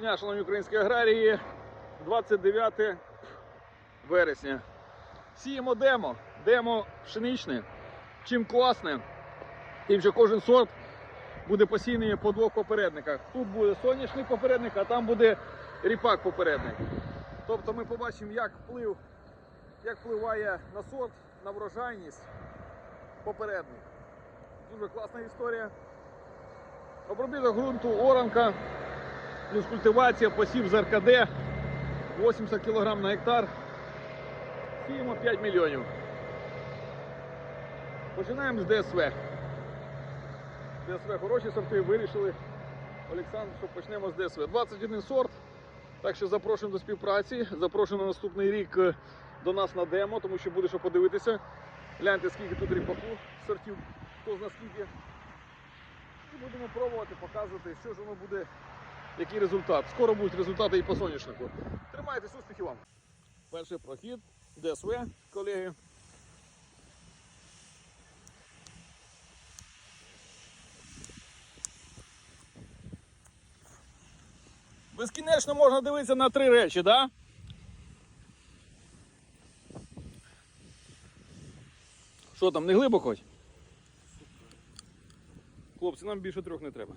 Дня, шановні українські аграрії, 29 вересня. Сіємо демо, демо пшеничне. Чим класне, тим, що кожен сорт буде посіяний по двох попередниках. Тут буде соняшник попередник, а там буде ріпак попередник. Тобто ми побачимо, як вплив, як впливає на сорт, на врожайність попередник. Дуже класна історія. Обробіток ґрунту, оранка, плюс культивація, посів з РКД, 80 кг на гектар. Сіємо 5 мільйонів. Починаємо з ДСВ. ДСВ хороші сорти, вирішили Олександр, що почнемо з ДСВ. 21 сорт. Так що запрошуємо до співпраці. Запрошуємо на наступний рік е, до нас на демо, тому що буде що подивитися. Гляньте, скільки тут ріпаку сортів, хто зна скільки. І будемо пробувати, показувати, що ж воно буде, який результат. Скоро будуть результати і по соняшнику. Тримайтесь, успіхів вам! Перший прохід, ДСВ, колеги. Безкінечно можна дивитися на три речі? Да? Що там, не глибоко? хоч? Хлопці, нам більше трьох не треба.